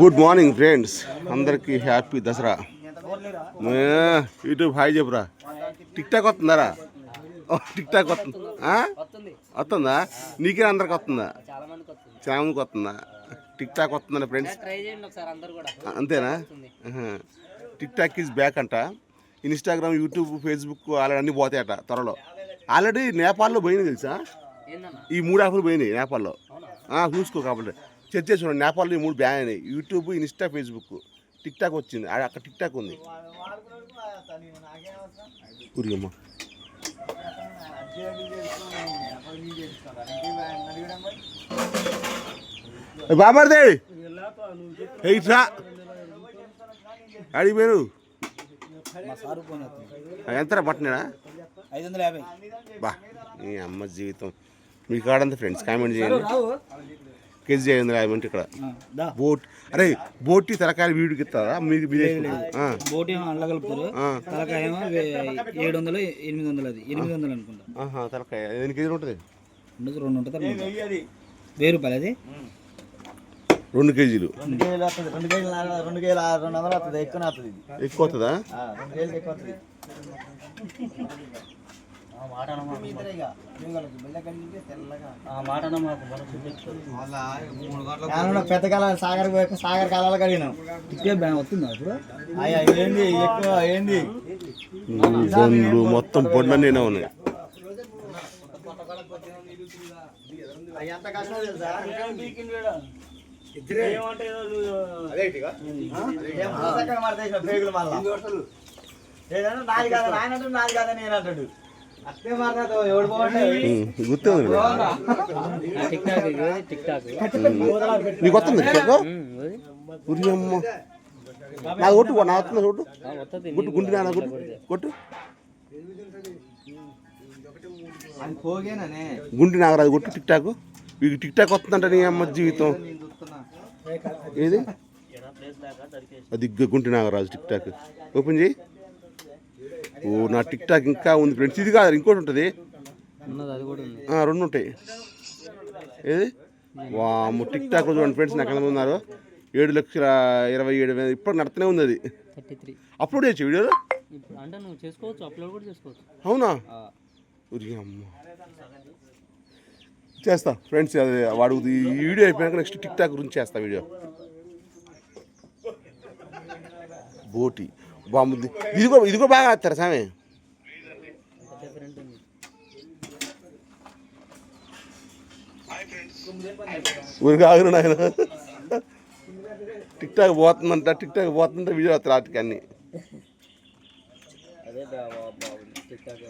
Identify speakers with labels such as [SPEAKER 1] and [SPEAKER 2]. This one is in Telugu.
[SPEAKER 1] గుడ్ మార్నింగ్ ఫ్రెండ్స్ అందరికీ హ్యాపీ దసరా. యూట్యూబ్ హాయ్ చెప్పురా. టిక్ టాక్ వస్తుందారా? టిక్ టాక్ వస్తుంది?
[SPEAKER 2] వస్తుంది?
[SPEAKER 1] నీకే అందరికి వస్తుందా?
[SPEAKER 2] చాలా మందికి వస్తుంది?
[SPEAKER 1] టిక్ టాక్ వస్తుందా ఫ్రెండ్స్ అంతేనా. టిక్ టాక్ ఈజ్ బ్యాక్ అంట. ఇన్స్టాగ్రామ్ యూట్యూబ్ ఫేస్బుక్ ఆల్రెడీ అన్నీ పోతాయట త్వరలో. ఆల్రెడీ నేపాల్లో పోయినాయి తెలుసా? ఈ మూడు యాప్లు పోయినాయి నేపాల్లో. చూసుకో కాబట్టి. చెక్ చేసి నేపాల్లో ఈ మూడు బ్యాన్ అయినాయి. YouTube Insta Facebook. Tick talk వచ్చింది అక్కడ టిక్ టాక్ ఉంది బాబార్దే ఎయిట్రా? అడిగి పేరు ఎంతరా పట్టినా
[SPEAKER 3] ఐదు వందల యాభై.
[SPEAKER 1] బా అమ్మ జీవితం. మీ కాడంతా ఫ్రెండ్స్ కామెంట్ చేయండి. కేజీ ఐదు వందల యాభై ఉంటే ఇక్కడ బోట్ అరే బోటి తలకాయలు వీడికి ఇస్తారా? ఆ,
[SPEAKER 3] బోటి ఏమో అల్ల కలుపుతారు
[SPEAKER 1] ఆ.
[SPEAKER 3] తలకాయ ఏడు వందలు ఎనిమిది వందలు అది. ఎనిమిది వందలు అనుకుంటా.
[SPEAKER 1] ఆహా, తలకాయ. ఎన్ని కేజీలు ఉంటుంది?
[SPEAKER 3] రెండు రెండు ఉంటుంది. వెయ్యి రూపాయలు అది?
[SPEAKER 1] రెండు కేజీలు.
[SPEAKER 4] రెండు కేజీలు వస్తుంది రెండు కేజీలు రెండు కేజీలు ఆరు రెండు వందలు వస్తుంది ఎక్కువ వస్తుంది ఇది.
[SPEAKER 1] ఎక్కువ అవుతుందా
[SPEAKER 4] పెద్ద కాలాలు సాగర్ సాగర్ కాలాలు కడిగినాం.
[SPEAKER 3] ఇట్టే బ్యాన్ వస్తుందా ఇప్పుడు?
[SPEAKER 4] అయ్యా ఏంది? ఎక్కువ ఏంది?
[SPEAKER 1] మొత్తం బొండ్లన్నీ ఉన్నాయి.
[SPEAKER 4] ఏదైనా నాది కాదా? నాయన అంటాడు నాది కాదా? నేను అంటాడు
[SPEAKER 1] గుర్తుంది కదా.
[SPEAKER 2] TikTok TikTok.
[SPEAKER 1] నీకు వస్తుంది? ఉరి అమ్మ. నా కొట్టు నా వస్తుంది కొట్టు గుట్టు గుంటి నా కొట్టు కొట్టు గుంటి నాగరాజు కొట్టు టిక్ టాక్. వీడికి టిక్ టాక్ వస్తుందంట నీ అమ్మ జీవితం. ఏది అది Gunti Nagaraju TikTok. Open చేయి. ఓ నా టిక్ టాక్ ఇంకా ఉంది ఫ్రెండ్స్. ఇది కాదు ఇంకోటి ఉంటుంది. రెండు ఉంటాయి. ఏది? వాము టిక్ టాక్ చూడండి ఫ్రెండ్స్ నాకు ఎంతమంది ఉన్నారు. ఏడు లక్షల ఇరవై ఏడు వేల. ఇప్పుడు నడుతూనే ఉంది అది. అప్లోడ్ చేయొచ్చు వీడియోలో
[SPEAKER 2] ఇప్పుడు అంటే నువ్వు చేసుకోవచ్చు అప్లోడ్ కూడా చేసుకోవచ్చు.
[SPEAKER 1] అవునా? ఉరి అమ్మ. చేస్తా. ఫ్రెండ్స్ అది వాడు ఈ వీడియో అయిపోయాక నెక్స్ట్ టిక్ టాక్ గురించి చేస్తా వీడియో. బోటి. బాగుంది ఇది కూడా ఇది కూడా బాగా ఆడతారు సామె? ఊరికి ఆగురు నాయన. టిక్ టాక్ పోతుందంట టిక్ టాక్ పోతుందంట వీడియో వస్తారు వాటికి అన్ని.
[SPEAKER 2] అదే బాగుంది టిక్ టాక్.